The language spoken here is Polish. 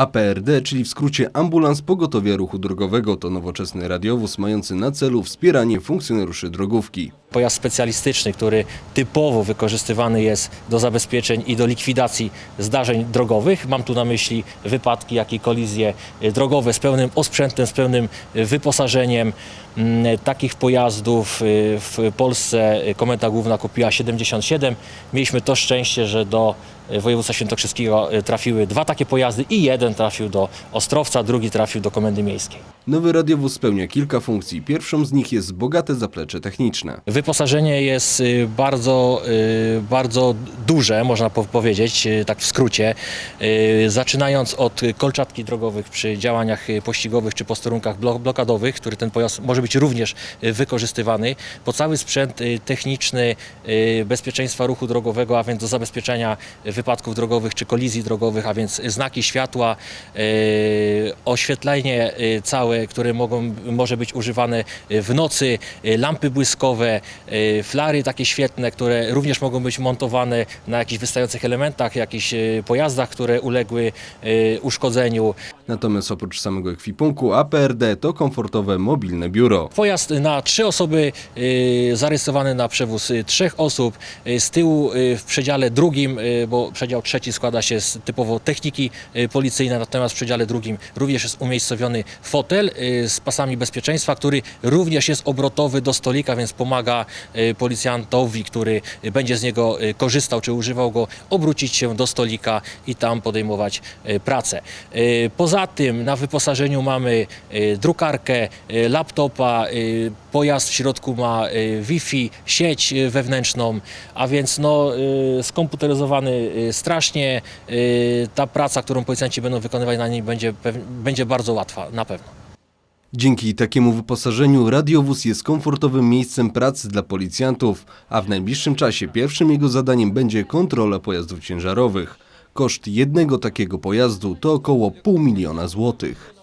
APRD, czyli w skrócie Ambulans Pogotowia Ruchu Drogowego, to nowoczesny radiowóz mający na celu wspieranie funkcjonariuszy drogówki. Pojazd specjalistyczny, który typowo wykorzystywany jest do zabezpieczeń i do likwidacji zdarzeń drogowych. Mam tu na myśli wypadki, jak i kolizje y, drogowe z pełnym osprzętem, z pełnym y, wyposażeniem. Mm, Takich pojazdów w Polsce Komenda Główna kupiła 77. Mieliśmy to szczęście, że do województwa świętokrzyskiego y, trafiły dwa takie pojazdy i jeden trafił do Ostrowca, drugi trafił do Komendy Miejskiej. Nowy radiowóz spełnia kilka funkcji. Pierwszą z nich jest bogate zaplecze techniczne. Wyposażenie jest y, bardzo, y, bardzo duże, można po- powiedzieć, y, tak w skrócie. Y, Zaczynając od kolczatki drogowych przy działaniach y, pościgowych czy posterunkach blo- blokadowych, który ten pojazd może być również wykorzystywany, po cały sprzęt techniczny bezpieczeństwa ruchu drogowego, a więc do zabezpieczenia wypadków drogowych czy kolizji drogowych, a więc znaki światła, oświetlenie całe, które mogą, może być używane w nocy, lampy błyskowe, flary takie świetne, które również mogą być montowane na jakichś wystających elementach, jakichś y, pojazdach, które uległy y, uszkodzeniu. Natomiast oprócz samego ekwipunku APRD to komfortowe mobilne biuro. Pojazd na trzy osoby, y, zarejestrowany na przewóz trzech osób. Z tyłu w przedziale drugim, bo przedział trzeci składa się z typowo techniki policyjnej, natomiast w przedziale drugim również jest umiejscowiony fotel z pasami bezpieczeństwa, który również jest obrotowy do stolika, więc pomaga policjantowi, który będzie z niego korzystał czy używał go, obrócić się do stolika i tam podejmować y, pracę. Y, Poza tym na wyposażeniu mamy y, drukarkę, laptopa, pojazd w środku ma Wi-Fi, sieć wewnętrzną, a więc no, skomputeryzowany strasznie. Ta praca, którą policjanci będą wykonywać na nim będzie, będzie bardzo łatwa, na pewno. Dzięki takiemu wyposażeniu radiowóz jest komfortowym miejscem pracy dla policjantów, a w najbliższym czasie pierwszym jego zadaniem będzie kontrola pojazdów ciężarowych. Koszt jednego takiego pojazdu to około pół miliona złotych.